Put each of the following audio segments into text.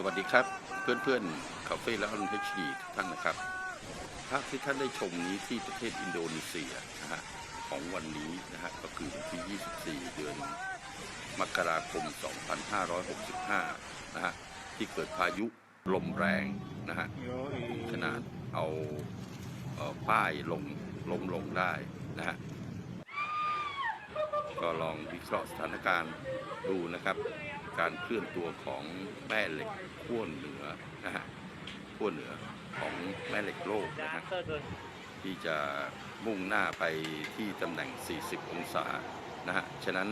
สวัสดีครับเพื่อนๆคาเฟ่และออนเทชดีทุกท่านนะครับ ภาพที่ท่านได้ชมนี้ที่ประเทศอินโดนีเซียนะฮะของวันนี้นะฮะก็คือวันที่ 24 เดือนมกราคม 2565 นะฮะที่เกิดพายุลมแรงนะฮะขนาดเอาป้ายลงล้มลงได้นะฮะ ก็ลองวิเคราะห์สถานการณ์ดูนะครับ การเคลื่อนตัวของแม่เหล็กขั้วเหนือนะฮะขั้วเหนือของแม่เหล็กโลกนะฮะที่จะมุ่งหน้าไปที่ตำแหน่ง 40 องศานะฮะฉะนั้น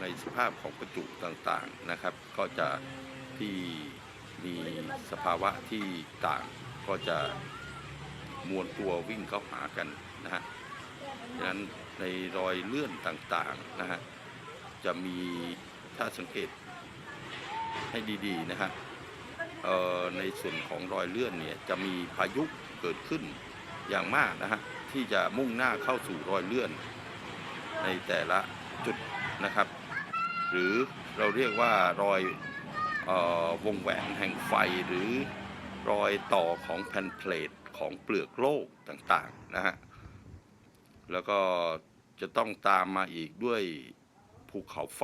ในสภาพของประจุต่างๆนะครับ ก็จะที่มีสภาวะที่ต่างก็จะมวลตัววิ่งเข้าหากันนะฮะ ฉะนั้นในรอยเลื่อนต่างๆนะฮะจะมีถ้าสังเกตให้ดีๆนะฮะในส่วนของรอยเลื่อนเนี่ยจะมีพายุเกิดขึ้นอย่างมากนะฮะที่จะมุ่งหน้าเข้าสู่รอยเลื่อน ในแต่ละจุดนะครับ หรือเราเรียกว่ารอยออวงแหวนแห่งไฟหรือรอยต่อของแผ่นเพลทของเปลือกโลกต่างๆนะฮะ แล้วก็จะต้องตามมาอีกด้วยภูเขาไฟ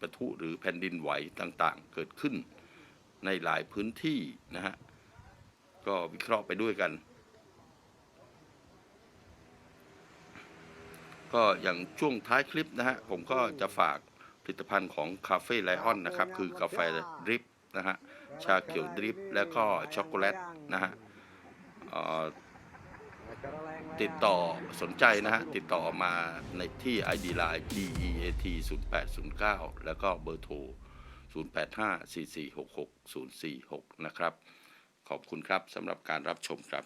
ประทุหรือแผ่นดินไหวต่างๆ เกิดขึ้นในหลายพื้นที่นะฮะ ก็วิเคราะห์ไปด้วยกัน ก็อย่างช่วงท้ายคลิปนะฮะ ผมก็จะฝากผลิตภัณฑ์ของคาเฟ่ไลออนนะครับ คือกาแฟดริปนะฮะ ชาเขียวดริป แล้วก็ช็อกโกแลตนะฮะ ติดต่อสนใจนะฮะ ติดต่อมาในที่ ID Line DEAT 0809 แล้วก็เบอร์โทร 0854466046 นะครับ ขอบคุณครับสำหรับการรับชมครับ